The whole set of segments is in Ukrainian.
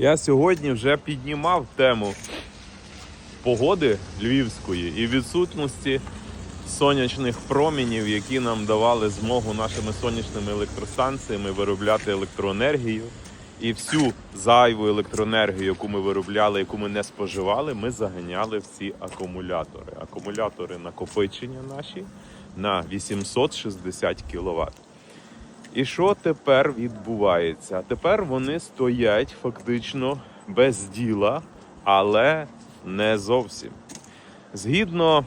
Я сьогодні вже піднімав тему погоди львівської і відсутності сонячних промінів, які нам давали змогу нашими сонячними електростанціями виробляти електроенергію. І всю зайву електроенергію, яку ми виробляли, яку ми не споживали, ми заганяли в ці акумулятори. Акумулятори накопичення наші на 860 кВт. І що тепер відбувається? Тепер вони стоять фактично без діла, але не зовсім. Згідно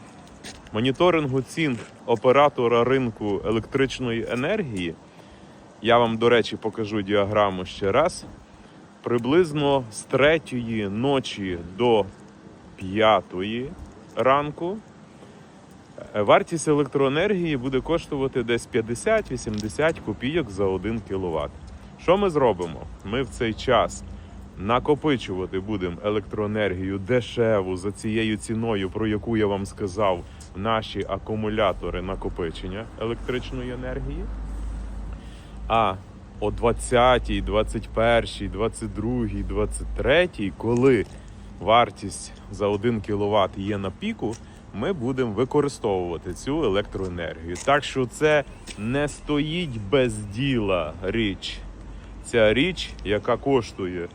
моніторингу цін оператора ринку електричної енергії, я вам, до речі, покажу діаграму ще раз. Приблизно з 3 ночі до 5 ранку Вартість електроенергії буде коштувати десь 50-80 копійок за 1 кВт. Що ми зробимо? Ми в цей час накопичувати будемо електроенергію дешеву за цією ціною, про яку я вам сказав, наші акумулятори накопичення електричної енергії. А о 20, 21, 22, 23, коли вартість за 1 кВт є на піку, ми будемо використовувати цю електроенергію. Так що це не стоїть без діла річ. Ця річ, яка коштує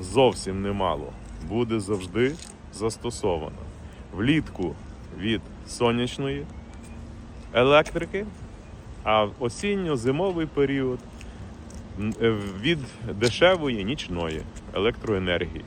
зовсім немало, буде завжди застосована. Влітку від сонячної електрики, а осінньо-зимовий період е, від дешевої нічної електроенергії.